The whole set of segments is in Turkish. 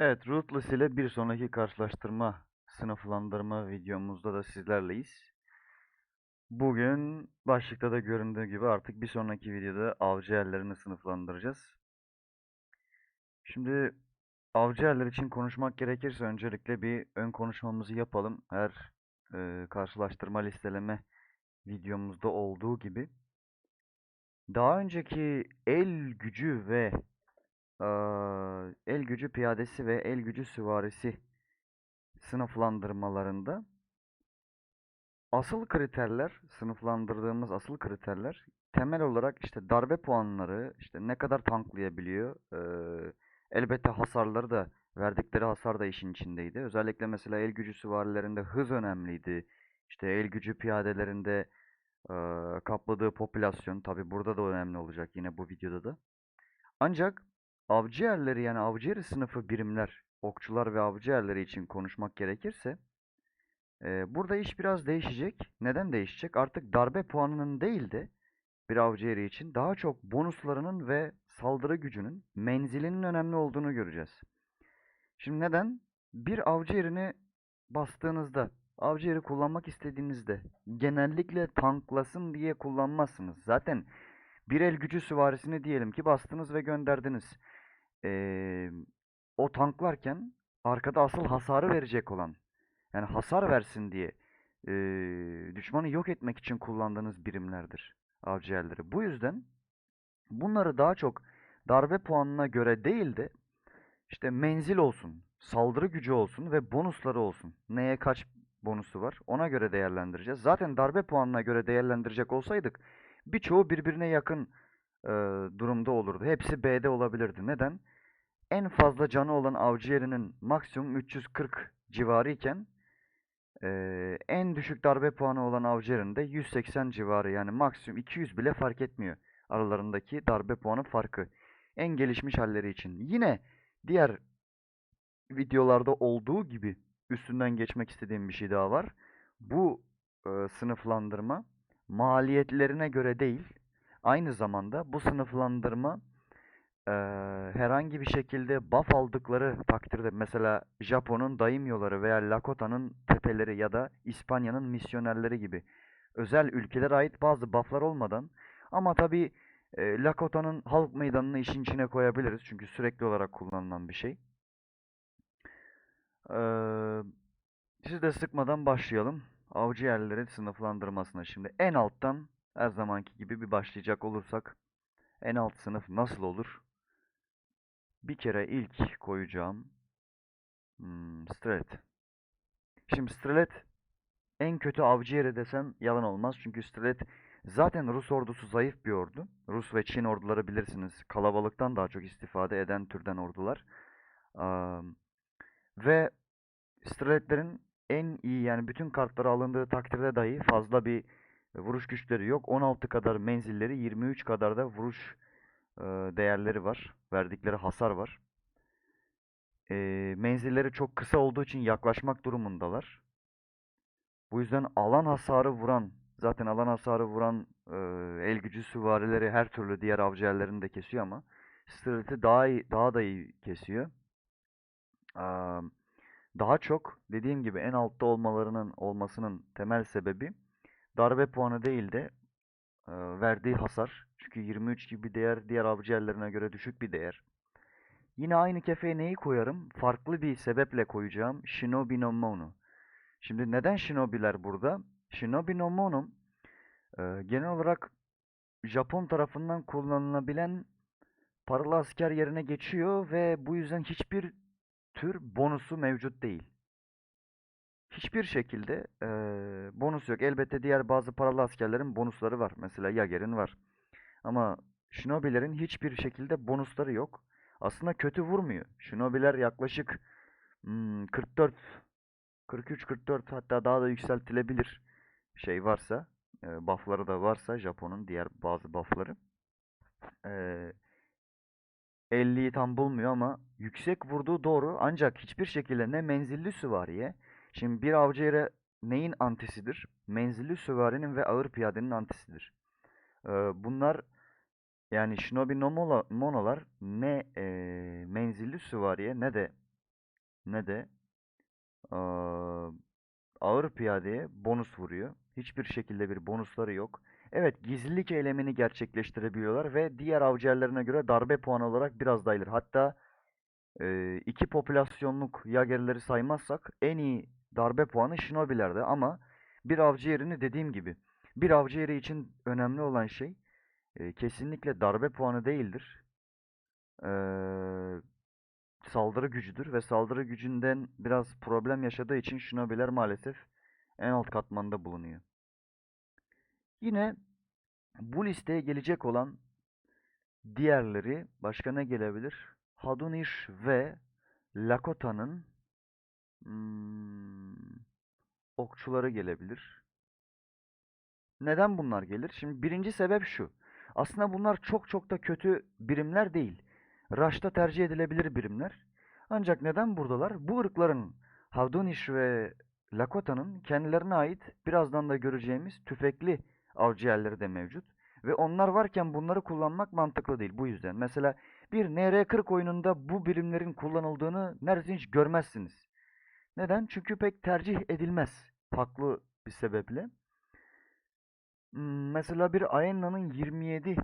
Evet, Rootless ile bir sonraki karşılaştırma sınıflandırma videomuzda da sizlerleyiz. Bugün başlıkta da göründüğü gibi artık bir sonraki videoda avcı yerlerini sınıflandıracağız. Şimdi avcı yerler için konuşmak gerekirse öncelikle bir ön konuşmamızı yapalım. Her e, karşılaştırma listeleme videomuzda olduğu gibi. Daha önceki el gücü ve el gücü piyadesi ve el gücü süvarisi sınıflandırmalarında asıl kriterler, sınıflandırdığımız asıl kriterler temel olarak işte darbe puanları, işte ne kadar tanklayabiliyor, elbette hasarları da verdikleri hasar da işin içindeydi. Özellikle mesela el gücü süvarilerinde hız önemliydi. İşte el gücü piyadelerinde kapladığı popülasyon tabi burada da önemli olacak yine bu videoda da. Ancak avcı yani avcı sınıfı birimler, okçular ve avcı yerleri için konuşmak gerekirse e, burada iş biraz değişecek. Neden değişecek? Artık darbe puanının değil de bir avcı yeri için daha çok bonuslarının ve saldırı gücünün menzilinin önemli olduğunu göreceğiz. Şimdi neden? Bir avcı yerini bastığınızda, avcı yeri kullanmak istediğinizde genellikle tanklasın diye kullanmazsınız. Zaten bir el gücü süvarisini diyelim ki bastınız ve gönderdiniz. Ee, o tanklarken arkada asıl hasarı verecek olan yani hasar versin diye ee, düşmanı yok etmek için kullandığınız birimlerdir avcı yerleri. Bu yüzden bunları daha çok darbe puanına göre değil de işte menzil olsun, saldırı gücü olsun ve bonusları olsun. Neye kaç bonusu var ona göre değerlendireceğiz. Zaten darbe puanına göre değerlendirecek olsaydık birçoğu birbirine yakın e, durumda olurdu. Hepsi B'de olabilirdi. Neden? En fazla canı olan avcı yerinin maksimum 340 civarı iken e, en düşük darbe puanı olan avcı yerinde 180 civarı yani maksimum 200 bile fark etmiyor aralarındaki darbe puanı farkı. En gelişmiş halleri için. Yine diğer videolarda olduğu gibi üstünden geçmek istediğim bir şey daha var. Bu e, sınıflandırma maliyetlerine göre değil, aynı zamanda bu sınıflandırma e, herhangi bir şekilde buff aldıkları takdirde mesela Japon'un daimyoları veya Lakota'nın tepeleri ya da İspanya'nın misyonerleri gibi özel ülkelere ait bazı bufflar olmadan ama tabi e, Lakota'nın halk meydanını işin içine koyabiliriz çünkü sürekli olarak kullanılan bir şey. Ee, siz de sıkmadan başlayalım. Avcı yerleri sınıflandırmasına şimdi. En alttan her zamanki gibi bir başlayacak olursak en alt sınıf nasıl olur? Bir kere ilk koyacağım hmm, Strelet. Şimdi Strelet en kötü avcı yeri desem yalan olmaz. Çünkü Strelet zaten Rus ordusu zayıf bir ordu. Rus ve Çin orduları bilirsiniz kalabalıktan daha çok istifade eden türden ordular. Ee, ve Streletlerin en iyi yani bütün kartları alındığı takdirde dahi fazla bir vuruş güçleri yok. 16 kadar menzilleri, 23 kadar da vuruş değerleri var. Verdikleri hasar var. E, menzilleri çok kısa olduğu için yaklaşmak durumundalar. Bu yüzden alan hasarı vuran, zaten alan hasarı vuran e, el gücü süvarileri her türlü diğer avcı yerlerini de kesiyor ama Strelet'i daha iyi, daha da iyi kesiyor. Aa, daha çok dediğim gibi en altta olmalarının olmasının temel sebebi darbe puanı değil de e, verdiği hasar. Çünkü 23 gibi değer diğer avcı yerlerine göre düşük bir değer. Yine aynı kefeye neyi koyarım? Farklı bir sebeple koyacağım. Shinobi no Mono. Şimdi neden Shinobi'ler burada? Shinobi no Mono e, genel olarak Japon tarafından kullanılabilen paralı asker yerine geçiyor ve bu yüzden hiçbir tür bonusu mevcut değil. Hiçbir şekilde e, bonus yok. Elbette diğer bazı paralı askerlerin bonusları var. Mesela Yager'in var. Ama Shinobi'lerin hiçbir şekilde bonusları yok. Aslında kötü vurmuyor. Shinobi'ler yaklaşık hmm, 44 43-44 hatta daha da yükseltilebilir şey varsa e, buffları da varsa Japon'un diğer bazı buffları e, 50'yi tam bulmuyor ama yüksek vurduğu doğru ancak hiçbir şekilde ne menzilli süvariye şimdi bir avcı yere neyin antisidir? Menzilli süvarinin ve ağır piyadenin antisidir. Ee, bunlar yani Shinobi no monolar ne e, menzilli süvariye ne de ne de eee, ağır piyadeye bonus vuruyor. Hiçbir şekilde bir bonusları yok. Evet, gizlilik eylemini gerçekleştirebiliyorlar ve diğer avcılarına göre darbe puanı olarak biraz daha ileri. Hatta eee, iki popülasyonluk yagerleri saymazsak en iyi darbe puanı Shinobi'lerde ama bir avcı yerini dediğim gibi bir avcı yeri için önemli olan şey kesinlikle darbe puanı değildir. Saldırı gücüdür ve saldırı gücünden biraz problem yaşadığı için Shinobi'ler maalesef en alt katmanda bulunuyor. Yine bu listeye gelecek olan diğerleri başka ne gelebilir? Hadunish ve Lakota'nın hmm, okçuları gelebilir. Neden bunlar gelir? Şimdi birinci sebep şu. Aslında bunlar çok çok da kötü birimler değil. Rush'ta tercih edilebilir birimler. Ancak neden buradalar? Bu ırkların Havdunish ve Lakota'nın kendilerine ait birazdan da göreceğimiz tüfekli avcı yerleri de mevcut. Ve onlar varken bunları kullanmak mantıklı değil. Bu yüzden. Mesela bir NR40 oyununda bu birimlerin kullanıldığını neredeyse hiç görmezsiniz. Neden? Çünkü pek tercih edilmez. Haklı bir sebeple. Mesela bir Aenna'nın 27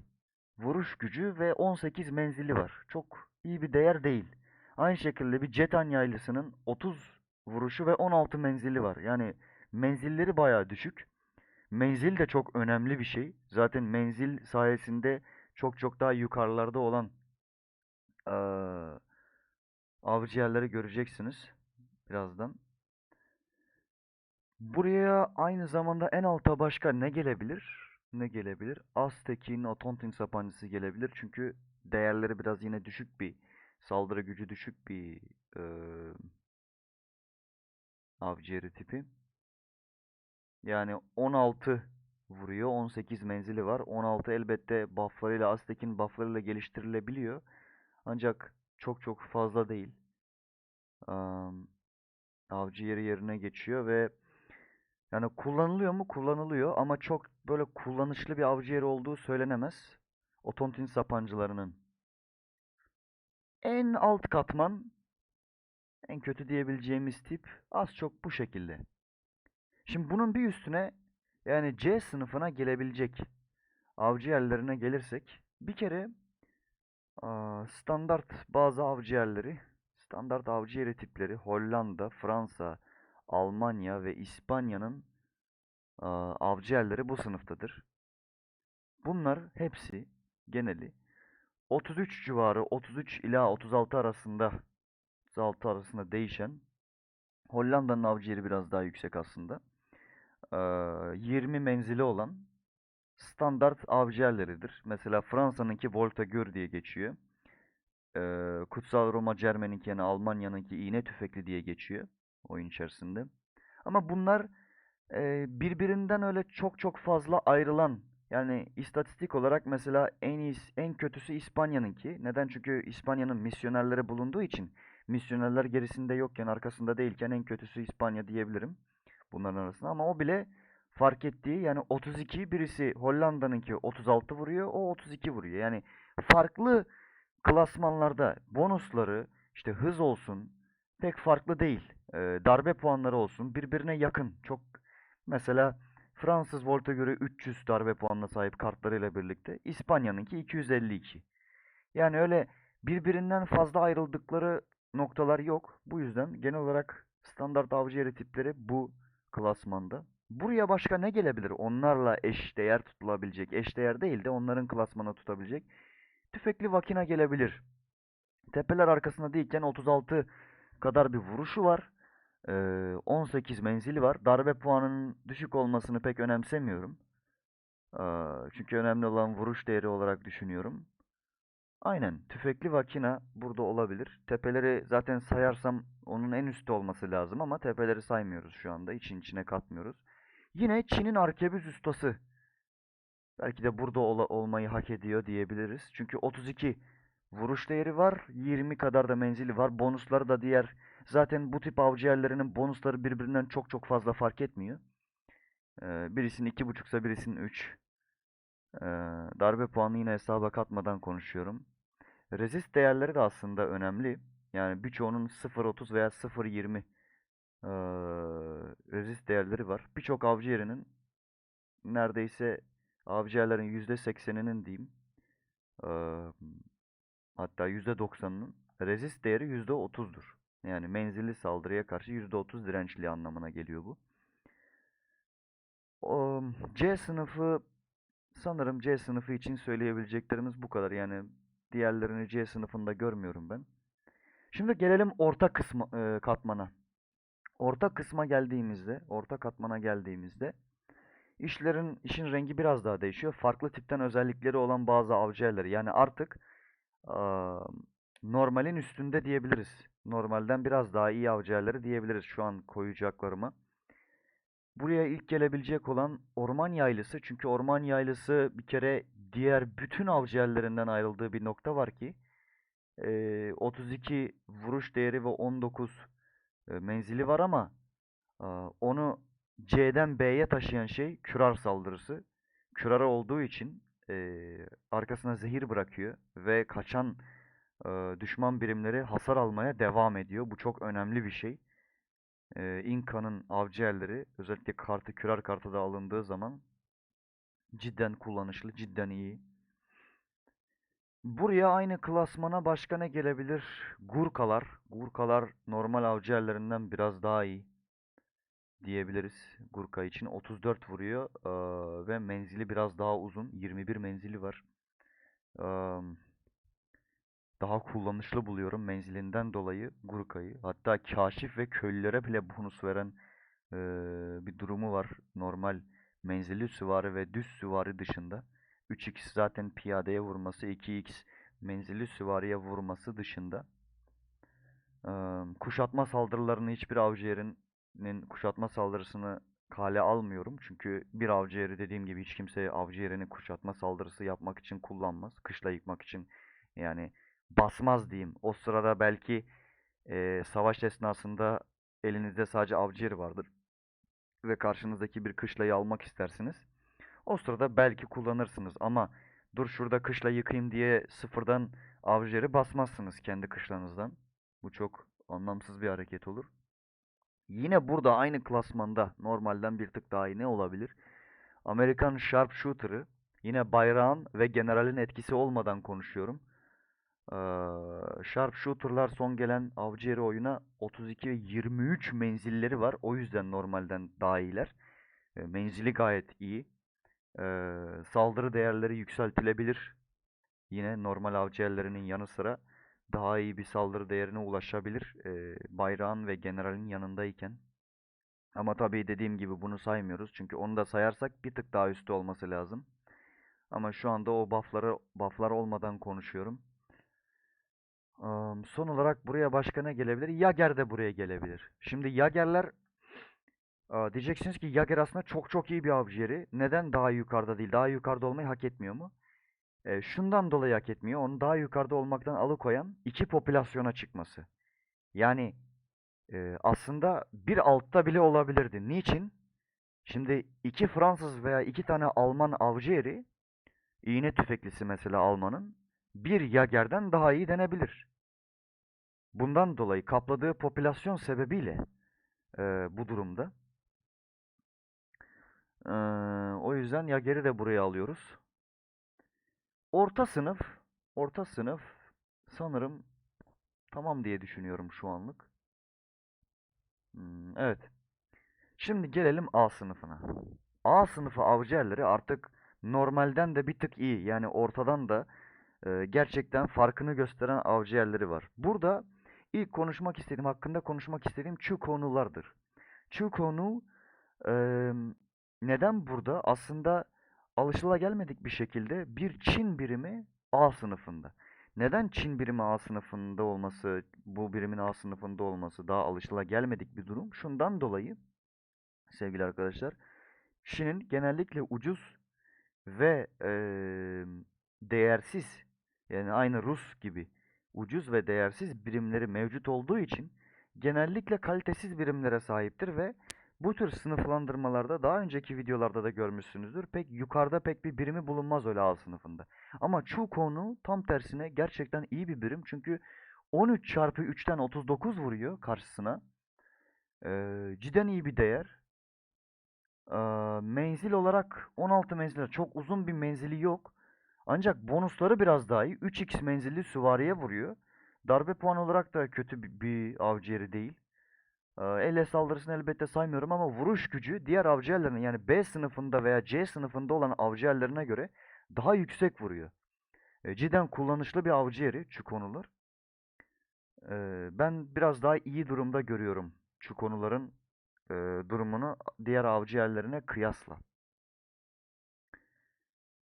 vuruş gücü ve 18 menzili var. Çok iyi bir değer değil. Aynı şekilde bir Cetan yaylısının 30 vuruşu ve 16 menzili var. Yani menzilleri bayağı düşük. Menzil de çok önemli bir şey. Zaten menzil sayesinde çok çok daha yukarılarda olan eee avcı yerleri göreceksiniz birazdan. Buraya aynı zamanda en alta başka ne gelebilir? Ne gelebilir? Aztek'in Otontin sapancısı gelebilir. Çünkü değerleri biraz yine düşük bir saldırı gücü düşük bir eee avcı tipi. Yani 16 vuruyor. 18 menzili var. 16 elbette bufflarıyla Aztek'in bufflarıyla geliştirilebiliyor. Ancak çok çok fazla değil. Am, avcı yeri yerine geçiyor ve yani kullanılıyor mu? Kullanılıyor ama çok böyle kullanışlı bir avcı yeri olduğu söylenemez. Otontin sapancılarının. En alt katman, en kötü diyebileceğimiz tip az çok bu şekilde. Şimdi bunun bir üstüne yani C sınıfına gelebilecek avcı yerlerine gelirsek bir kere standart bazı avcı yerleri, standart avcı yeri tipleri Hollanda, Fransa, Almanya ve İspanya'nın avcı yerleri bu sınıftadır. Bunlar hepsi geneli 33 civarı 33 ila 36 arasında 36 arasında değişen Hollanda'nın avcı yeri biraz daha yüksek aslında. Ee, 20 menzili olan standart avcı yerleridir. Mesela Fransa'nınki Voltigeur diye geçiyor. Kutsal Roma Cermen'inki yani Almanya'nınki iğne tüfekli diye geçiyor oyun içerisinde. Ama bunlar e, birbirinden öyle çok çok fazla ayrılan yani istatistik olarak mesela en iyisi, en kötüsü İspanya'nınki. Neden? Çünkü İspanya'nın misyonerleri bulunduğu için misyonerler gerisinde yokken arkasında değilken en kötüsü İspanya diyebilirim bunların arasında. Ama o bile fark ettiği yani 32 birisi Hollanda'nınki 36 vuruyor o 32 vuruyor. Yani farklı klasmanlarda bonusları işte hız olsun pek farklı değil. Ee, darbe puanları olsun birbirine yakın. Çok mesela Fransız Volt'a göre 300 darbe puanına sahip kartlarıyla birlikte İspanya'nınki 252. Yani öyle birbirinden fazla ayrıldıkları noktalar yok. Bu yüzden genel olarak standart avcı yeri tipleri bu klasmanda. Buraya başka ne gelebilir? Onlarla eş değer tutulabilecek. Eş değer değil de onların klasmana tutabilecek. Tüfekli vakina gelebilir. Tepeler arkasında değilken 36 kadar bir vuruşu var. Ee, 18 menzili var. Darbe puanının düşük olmasını pek önemsemiyorum. Ee, çünkü önemli olan vuruş değeri olarak düşünüyorum. Aynen. Tüfekli vakina burada olabilir. Tepeleri zaten sayarsam onun en üstte olması lazım ama tepeleri saymıyoruz şu anda. İçin içine katmıyoruz. Yine Çin'in arkebüz ustası. Belki de burada ola- olmayı hak ediyor diyebiliriz. Çünkü 32 vuruş değeri var. 20 kadar da menzili var. Bonusları da diğer zaten bu tip avcı yerlerinin bonusları birbirinden çok çok fazla fark etmiyor. Ee, birisinin 2.5'sa birisinin 3. Ee, darbe puanı yine hesaba katmadan konuşuyorum. Resist değerleri de aslında önemli. Yani birçoğunun 0.30 veya 0.20 eee rezist değerleri var. Birçok avcı yerinin neredeyse avcı yerlerin %80'inin diyeyim eee, hatta %90'ının rezist değeri %30'dur. Yani menzilli saldırıya karşı %30 dirençli anlamına geliyor bu. C sınıfı sanırım C sınıfı için söyleyebileceklerimiz bu kadar. Yani diğerlerini C sınıfında görmüyorum ben. Şimdi gelelim orta kısmı e, katmana. Orta kısma geldiğimizde, orta katmana geldiğimizde işlerin işin rengi biraz daha değişiyor. Farklı tipten özellikleri olan bazı avcı yerleri. Yani artık normalin üstünde diyebiliriz. Normalden biraz daha iyi avcı yerleri diyebiliriz şu an koyacaklarıma. Buraya ilk gelebilecek olan orman yaylısı. Çünkü orman yaylısı bir kere diğer bütün avcı yerlerinden ayrıldığı bir nokta var ki eee, 32 vuruş değeri ve 19 e, menzili var ama onu C'den B'ye taşıyan şey kürar saldırısı. Kürarı olduğu için eee, arkasına zehir bırakıyor ve kaçan eee, düşman birimleri hasar almaya devam ediyor. Bu çok önemli bir şey. Eee Inka'nın avcı yerleri özellikle kartı kürer kartı da alındığı zaman cidden kullanışlı, cidden iyi. Buraya aynı klasmana başka ne gelebilir? Gurkalar. Gurkalar normal avcı yerlerinden biraz daha iyi diyebiliriz. Gurka için 34 vuruyor eee, ve menzili biraz daha uzun. 21 menzili var. Eee, daha kullanışlı buluyorum menzilinden dolayı Gurka'yı. Hatta kaşif ve köylülere bile bonus veren eee, bir durumu var. Normal menzilli süvari ve düz süvari dışında. 3x zaten piyadeye vurması, 2x menzilli süvariye vurması dışında. Eee, kuşatma saldırılarını hiçbir avcı yerinin kuşatma saldırısını kale almıyorum. Çünkü bir avcı yeri dediğim gibi hiç kimse avcı yerini kuşatma saldırısı yapmak için kullanmaz. Kışla yıkmak için yani basmaz diyeyim. O sırada belki eee, savaş esnasında elinizde sadece avcı yeri vardır ve karşınızdaki bir kışlayı almak istersiniz. O sırada belki kullanırsınız ama dur şurada kışla yıkayım diye sıfırdan avcı yeri basmazsınız kendi kışlanızdan. Bu çok anlamsız bir hareket olur. Yine burada aynı klasmanda normalden bir tık daha iyi ne olabilir? Amerikan Sharpshooter'ı yine bayrağın ve generalin etkisi olmadan konuşuyorum. Ee, Sharpshooter'lar son gelen avcı yeri oyuna 32 ve 23 menzilleri var. O yüzden normalden daha iyiler. E, menzili gayet iyi. Ee, saldırı değerleri yükseltilebilir. Yine normal avcı yerlerinin yanı sıra daha iyi bir saldırı değerine ulaşabilir. Ee, bayrağın ve generalin yanındayken. Ama tabii dediğim gibi bunu saymıyoruz. Çünkü onu da sayarsak bir tık daha üstü olması lazım. Ama şu anda o buff'ları buff'lar olmadan konuşuyorum. Am, son olarak buraya başka ne gelebilir? Yager de buraya gelebilir. Şimdi Yagerler diyeceksiniz ki Yager aslında çok çok iyi bir avcı yeri. Neden daha yukarıda değil? Daha yukarıda olmayı hak etmiyor mu? E, şundan dolayı hak etmiyor. Onu daha yukarıda olmaktan alıkoyan iki popülasyona çıkması. Yani e, aslında bir altta bile olabilirdi. Niçin? Şimdi iki Fransız veya iki tane Alman avcı eri, iğne tüfeklisi mesela Alman'ın, bir Yager'den daha iyi denebilir. Bundan dolayı kapladığı popülasyon sebebiyle e, bu durumda. Eee, o yüzden Yager'i de buraya alıyoruz. Orta sınıf, orta sınıf sanırım tamam diye düşünüyorum şu anlık. Hmm, evet. Şimdi gelelim A sınıfına. A sınıfı avcı yerleri artık normalden de bir tık iyi. Yani ortadan da e, gerçekten farkını gösteren avcı yerleri var. Burada ilk konuşmak istediğim, hakkında konuşmak istediğim şu konulardır. Şu konu eee, neden burada? Aslında alışılagelmedik bir şekilde bir Çin birimi A sınıfında. Neden Çin birimi A sınıfında olması, bu birimin A sınıfında olması daha alışılagelmedik bir durum? Şundan dolayı sevgili arkadaşlar, Çin'in genellikle ucuz ve eee, değersiz yani aynı Rus gibi ucuz ve değersiz birimleri mevcut olduğu için genellikle kalitesiz birimlere sahiptir ve bu tür sınıflandırmalarda daha önceki videolarda da görmüşsünüzdür. Pek yukarıda pek bir birimi bulunmaz öyle A sınıfında. Ama Chu konu tam tersine gerçekten iyi bir birim. Çünkü 13 çarpı 3'ten 39 vuruyor karşısına. Ee, cidden iyi bir değer. Ee, menzil olarak 16 menzil. Çok uzun bir menzili yok. Ancak bonusları biraz daha iyi. 3x menzilli süvariye vuruyor. Darbe puanı olarak da kötü bir avcı yeri değil. Elle saldırısını elbette saymıyorum ama vuruş gücü diğer avcı yerlerine yani B sınıfında veya C sınıfında olan avcı yerlerine göre daha yüksek vuruyor. Cidden kullanışlı bir avcı yeri Çukonulur. E, ben biraz daha iyi durumda görüyorum Çukonuların durumunu diğer avcı yerlerine kıyasla.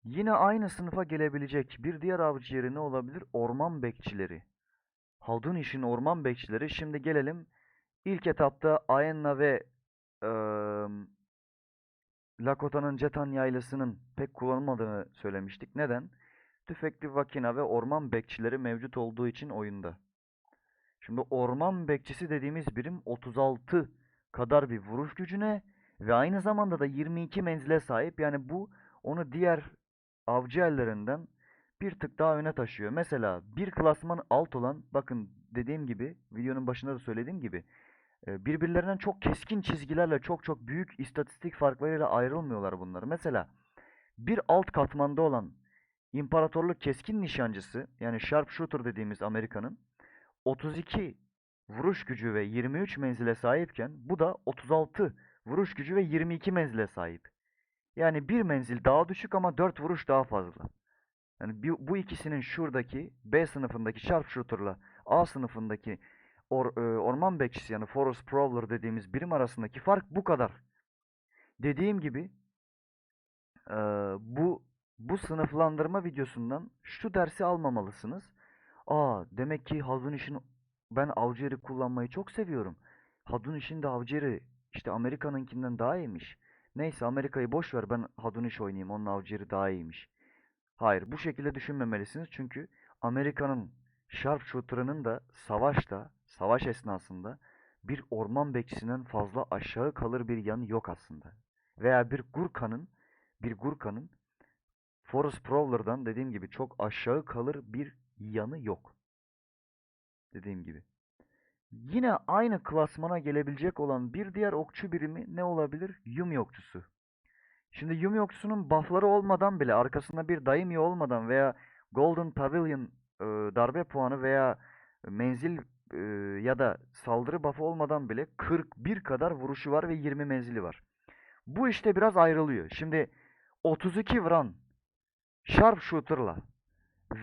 Yine aynı sınıfa gelebilecek bir diğer avcı yeri ne olabilir? Orman bekçileri. Haldun işin orman bekçileri. Şimdi gelelim ilk etapta Aenna ve eee Lakota'nın Cetan yaylasının pek kullanılmadığını söylemiştik. Neden? Tüfekli vakina ve orman bekçileri mevcut olduğu için oyunda. Şimdi orman bekçisi dediğimiz birim 36 kadar bir vuruş gücüne ve aynı zamanda da 22 menzile sahip. Yani bu onu diğer avcı yerlerinden bir tık daha öne taşıyor. Mesela bir klasman alt olan bakın dediğim gibi videonun başında da söylediğim gibi e, birbirlerinden çok keskin çizgilerle çok çok büyük istatistik farklarıyla ayrılmıyorlar bunlar. Mesela bir alt katmanda olan İmparatorluk keskin nişancısı yani sharpshooter dediğimiz Amerika'nın 32 vuruş gücü ve 23 menzile sahipken bu da 36 vuruş gücü ve 22 menzile sahip. Yani bir menzil daha düşük ama 4 vuruş daha fazla. Yani bu ikisinin şuradaki B sınıfındaki sharpshooter'la A sınıfındaki or- e, orman bekçisi yani forest prowler dediğimiz birim arasındaki fark bu kadar. Dediğim gibi e, bu bu sınıflandırma videosundan şu dersi almamalısınız. Aa demek ki Hadun işin ben avcı kullanmayı çok seviyorum. Hadun işin de avcı işte Amerika'nınkinden daha iyiymiş. Neyse Amerika'yı boş ver ben Hadun iş oynayayım onun avcı daha iyiymiş. Hayır bu şekilde düşünmemelisiniz çünkü Amerika'nın sharpshooter'ının da savaşta, savaş esnasında bir orman bekçisinden fazla aşağı kalır bir yanı yok aslında. Veya bir Gurkha'nın bir Gurkha'nın Forest Prowler'dan dediğim gibi çok aşağı kalır bir yanı yok. Dediğim gibi. Yine aynı klasmana gelebilecek olan bir diğer okçu birimi ne olabilir? Yumi okçusu. Şimdi Yumi okçusunun buff'ları olmadan bile arkasında bir daimi olmadan veya Golden Pavilion e, darbe puanı veya menzil e, ya da saldırı buff'ı olmadan bile 41 kadar vuruşu var ve 20 menzili var. Bu işte biraz ayrılıyor. Şimdi 32 vuran Sharpshooter'la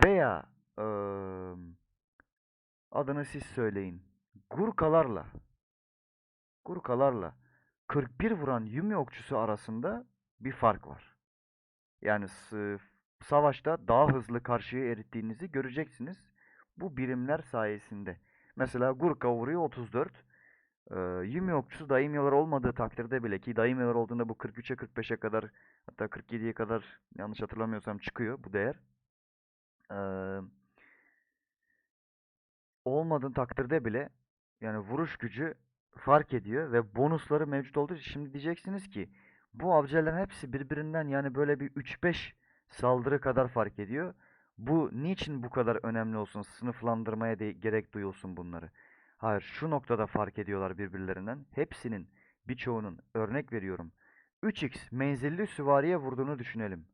veya eee, adını siz söyleyin. Gurkalarla Gurkalarla 41 vuran Yumi okçusu arasında bir fark var. Yani savaşta daha hızlı karşıya erittiğinizi göreceksiniz. Bu birimler sayesinde. Mesela Gurka vuruyor 34. Ee, Yumi okçusu daimyolar olmadığı takdirde bile ki daimyolar olduğunda bu 43'e 45'e kadar hatta 47'ye kadar yanlış hatırlamıyorsam çıkıyor bu değer. Ee, olmadığı takdirde bile yani vuruş gücü fark ediyor ve bonusları mevcut olduğu için şimdi diyeceksiniz ki bu avcıların hepsi birbirinden yani böyle bir 3-5 saldırı kadar fark ediyor. Bu niçin bu kadar önemli olsun? Sınıflandırmaya de gerek duyulsun bunları. Hayır, şu noktada fark ediyorlar birbirlerinden. Hepsinin, birçoğunun örnek veriyorum. 3x menzilli süvariye vurduğunu düşünelim.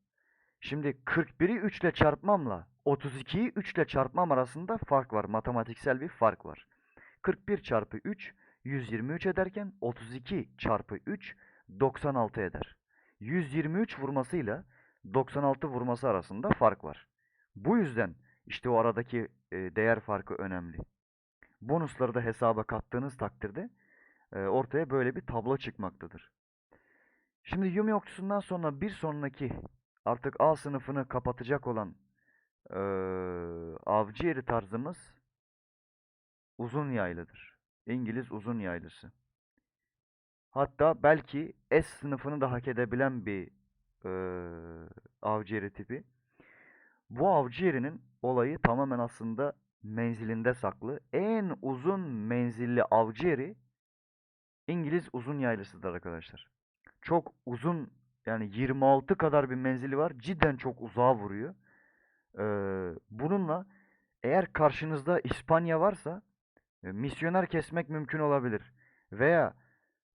Şimdi 41'i 3 ile çarpmamla 32'yi 3 ile çarpmam arasında fark var. Matematiksel bir fark var. 41 çarpı 3 123 ederken 32 çarpı 3 96 eder. 123 vurmasıyla 96 vurması arasında fark var. Bu yüzden işte o aradaki değer farkı önemli. Bonusları da hesaba kattığınız takdirde ortaya böyle bir tablo çıkmaktadır. Şimdi Yumi okçusundan sonra bir sonraki artık A sınıfını kapatacak olan e, avcı yeri tarzımız uzun yaylıdır. İngiliz uzun yaylısı. Hatta belki S sınıfını da hak edebilen bir e, avcı yeri tipi. Bu avcı yerinin olayı tamamen aslında menzilinde saklı. En uzun menzilli avcı yeri İngiliz uzun yaylısıdır arkadaşlar. Çok uzun yani 26 kadar bir menzili var. Cidden çok uzağa vuruyor. Ee, bununla Eğer karşınızda İspanya varsa e, misyoner kesmek mümkün olabilir. Veya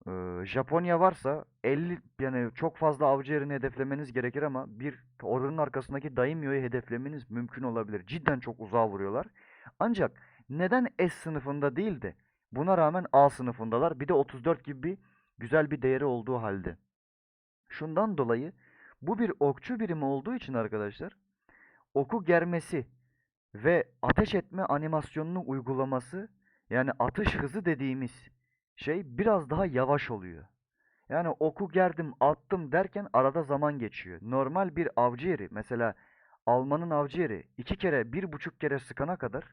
e, Japonya varsa 50 yani çok fazla avcı yerini hedeflemeniz gerekir ama bir oranın arkasındaki daimyo'yu hedeflemeniz mümkün olabilir. Cidden çok uzağa vuruyorlar. Ancak neden S sınıfında değil de buna rağmen A sınıfındalar? Bir de 34 gibi bir güzel bir değeri olduğu halde. Şundan dolayı bu bir okçu birimi olduğu için arkadaşlar oku germesi ve ateş etme animasyonunu uygulaması yani atış hızı dediğimiz şey biraz daha yavaş oluyor. Yani oku gerdim attım derken arada zaman geçiyor. Normal bir avcı yeri mesela Alman'ın avcı yeri iki kere bir buçuk kere sıkana kadar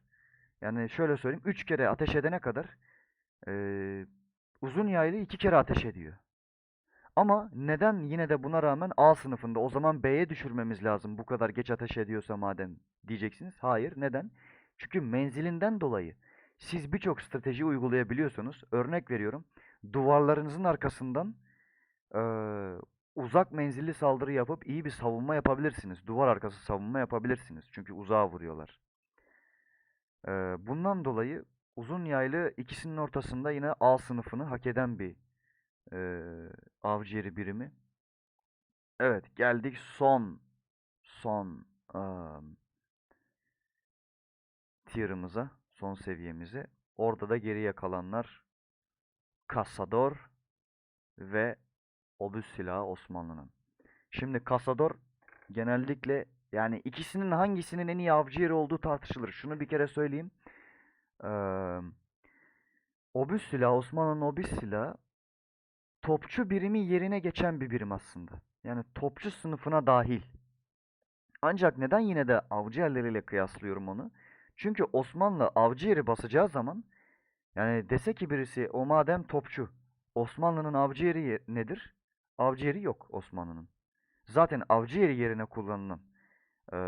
yani şöyle söyleyeyim üç kere ateş edene kadar eee, uzun yaylı iki kere ateş ediyor. Ama neden yine de buna rağmen A sınıfında? O zaman B'ye düşürmemiz lazım bu kadar geç ateş ediyorsa madem diyeceksiniz. Hayır, neden? Çünkü menzilinden dolayı siz birçok strateji uygulayabiliyorsunuz. Örnek veriyorum. Duvarlarınızın arkasından eee, uzak menzilli saldırı yapıp iyi bir savunma yapabilirsiniz. Duvar arkası savunma yapabilirsiniz. Çünkü uzağa vuruyorlar. Eee, bundan dolayı uzun yaylı ikisinin ortasında yine A sınıfını hak eden bir eee avcı yeri birimi. Evet, geldik son son ım, tier'ımıza, son seviyemize. Orada da geriye kalanlar Kasador ve obüs silahı Osmanlı'nın. Şimdi Kasador genellikle yani ikisinin hangisinin en iyi avcı yeri olduğu tartışılır. Şunu bir kere söyleyeyim. Eee obüs silahı, Osmanlı'nın obüs silahı topçu birimi yerine geçen bir birim aslında. Yani topçu sınıfına dahil. Ancak neden yine de avcı yerleriyle kıyaslıyorum onu? Çünkü Osmanlı avcı yeri basacağı zaman yani dese ki birisi o madem topçu Osmanlı'nın avcı yeri ye- nedir? Avcı yeri yok Osmanlı'nın. Zaten avcı yeri yerine kullanılan eee,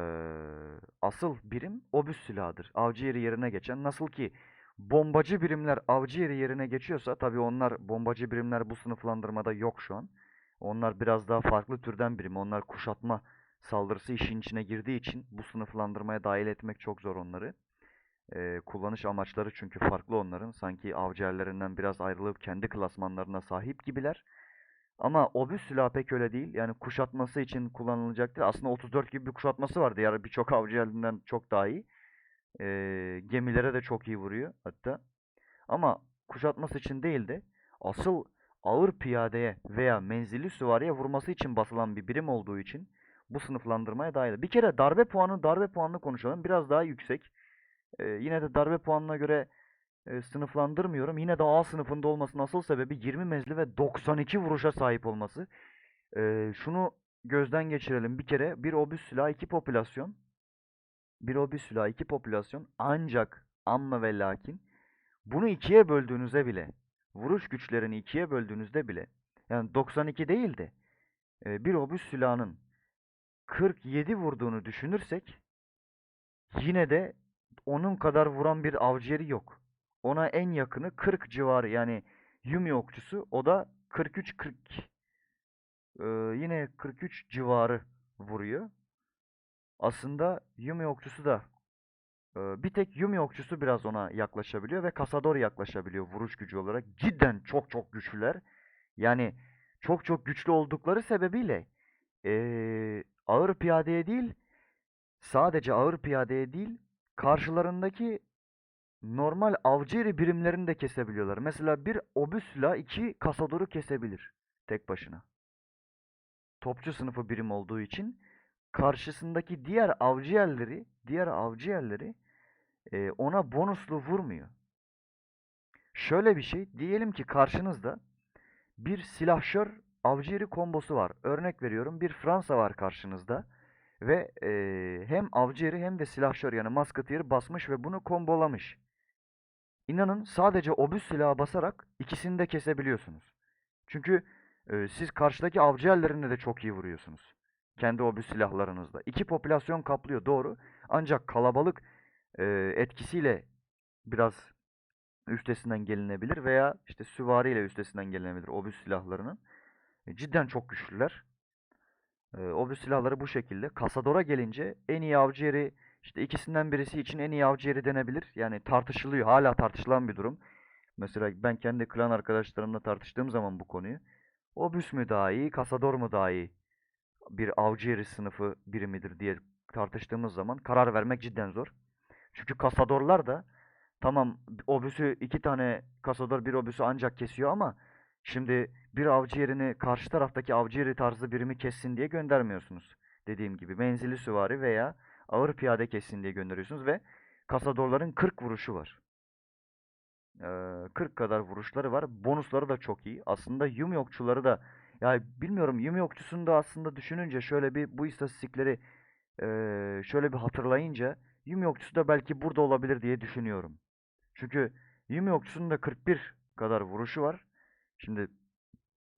asıl birim obüs silahıdır. Avcı yeri yerine geçen. Nasıl ki bombacı birimler avcı yeri yerine geçiyorsa tabii onlar bombacı birimler bu sınıflandırmada yok şu an. Onlar biraz daha farklı türden birim. Onlar kuşatma saldırısı işin içine girdiği için bu sınıflandırmaya dahil etmek çok zor onları. Eee, kullanış amaçları çünkü farklı onların. Sanki avcı yerlerinden biraz ayrılıp kendi klasmanlarına sahip gibiler. Ama obüs silahı pek öyle değil. Yani kuşatması için kullanılacaktır. Aslında 34 gibi bir kuşatması var. Diğer birçok avcı yerinden çok daha iyi. Eee, gemilere de çok iyi vuruyor hatta. Ama kuşatması için değil de asıl ağır piyadeye veya menzilli süvariye vurması için basılan bir birim olduğu için bu sınıflandırmaya dahil. Bir kere darbe puanı darbe puanını konuşalım. Biraz daha yüksek. Eee, yine de darbe puanına göre e, sınıflandırmıyorum. Yine de A sınıfında olmasının asıl sebebi 20 menzili ve 92 vuruşa sahip olması. Eee, şunu gözden geçirelim. Bir kere bir obüs silahı iki popülasyon. Bir obüs silahı iki popülasyon. Ancak amma ve lakin bunu ikiye böldüğünüzde bile vuruş güçlerini ikiye böldüğünüzde bile yani 92 değil de e, bir obüs silahının 47 vurduğunu düşünürsek yine de onun kadar vuran bir avcı yeri yok. Ona en yakını 40 civarı yani Yumi okçusu o da 43-40 e, yine 43 civarı vuruyor. Aslında Yumi okçusu da e, bir tek Yumi okçusu biraz ona yaklaşabiliyor ve Kasador yaklaşabiliyor vuruş gücü olarak. Cidden çok çok güçlüler. Yani çok çok güçlü oldukları sebebiyle e, ağır piyadeye değil sadece ağır piyadeye değil karşılarındaki normal avcı birimlerini de kesebiliyorlar. Mesela bir obüsla iki kasadoru kesebilir tek başına. Topçu sınıfı birim olduğu için karşısındaki diğer avcı yerleri, diğer avcı yerleri e, ona bonuslu vurmuyor. Şöyle bir şey, diyelim ki karşınızda bir silahşör avcı yeri kombosu var. Örnek veriyorum bir Fransa var karşınızda ve e, hem avcı yeri hem de silahşör yani musketeer basmış ve bunu kombolamış. İnanın sadece obüs silahı basarak ikisini de kesebiliyorsunuz. Çünkü e, siz karşıdaki avcı yerlerine de çok iyi vuruyorsunuz. Kendi obüs silahlarınızla. İki popülasyon kaplıyor doğru. Ancak kalabalık e, etkisiyle biraz üstesinden gelinebilir veya işte süvariyle üstesinden gelinebilir obüs silahlarının. E, cidden çok güçlüler. E, obüs silahları bu şekilde. Kasadora gelince en iyi avcı yeri İşte ikisinden birisi için en iyi avcı yeri denebilir. Yani tartışılıyor. Hala tartışılan bir durum. Mesela ben kendi klan arkadaşlarımla tartıştığım zaman bu konuyu. Obüs mü daha iyi, Kasador mu daha iyi? Bir avcı yeri sınıfı biri midir diye tartıştığımız zaman karar vermek cidden zor. Çünkü kasadorlar da tamam obüsü iki tane kasador bir obüsü ancak kesiyor ama şimdi bir avcı yerini karşı taraftaki avcı yeri tarzı birimi kessin diye göndermiyorsunuz. Dediğim gibi menzilli süvari veya ağır piyade kessin diye gönderiyorsunuz ve kasadorların 40 vuruşu var. Ee, 40 kadar vuruşları var. Bonusları da çok iyi. Aslında Yumi okçuları da ya bilmiyorum Yumi okçusunu da aslında düşününce şöyle bir bu istatistikleri eee, şöyle bir hatırlayınca Yumi okçusu da belki burada olabilir diye düşünüyorum. Çünkü Yumi okçusunun da 41 kadar vuruşu var. Şimdi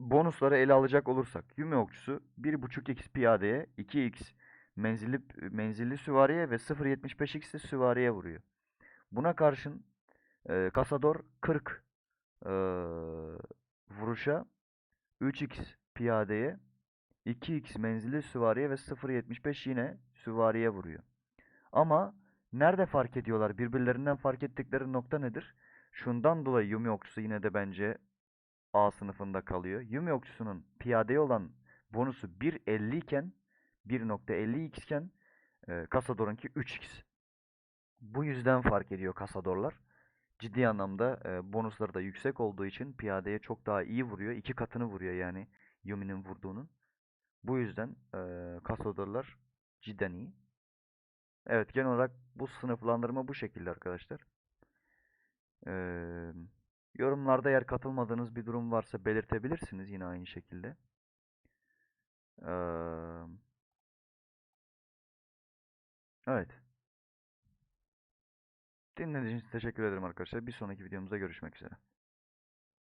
bonusları ele alacak olursak Yumi okçusu 1.5x piyadeye, 2x menzilli menzilli süvariye ve 0.75x de süvariye vuruyor. Buna karşın eee Kasador 40 eee, vuruşa 3x piyadeye 2x menzilli süvariye ve 0.75 yine süvariye vuruyor. Ama nerede fark ediyorlar? Birbirlerinden fark ettikleri nokta nedir? Şundan dolayı Yumi okçusu yine de bence A sınıfında kalıyor. Yumi okçusunun piyadeye olan bonusu 1.50 iken 1.50x iken e, Kasador'unki 3x. Bu yüzden fark ediyor Kasadorlar. Ciddi anlamda e, bonusları da yüksek olduğu için piyadeye çok daha iyi vuruyor. İki katını vuruyor yani Yumi'nin vurduğunun. Bu yüzden e, Kasadorlar cidden iyi. Evet genel olarak bu sınıflandırma bu şekilde arkadaşlar. Eee, yorumlarda eğer katılmadığınız bir durum varsa belirtebilirsiniz yine aynı şekilde. Eee, evet. Dinlediğiniz için teşekkür ederim arkadaşlar. Bir sonraki videomuzda görüşmek üzere.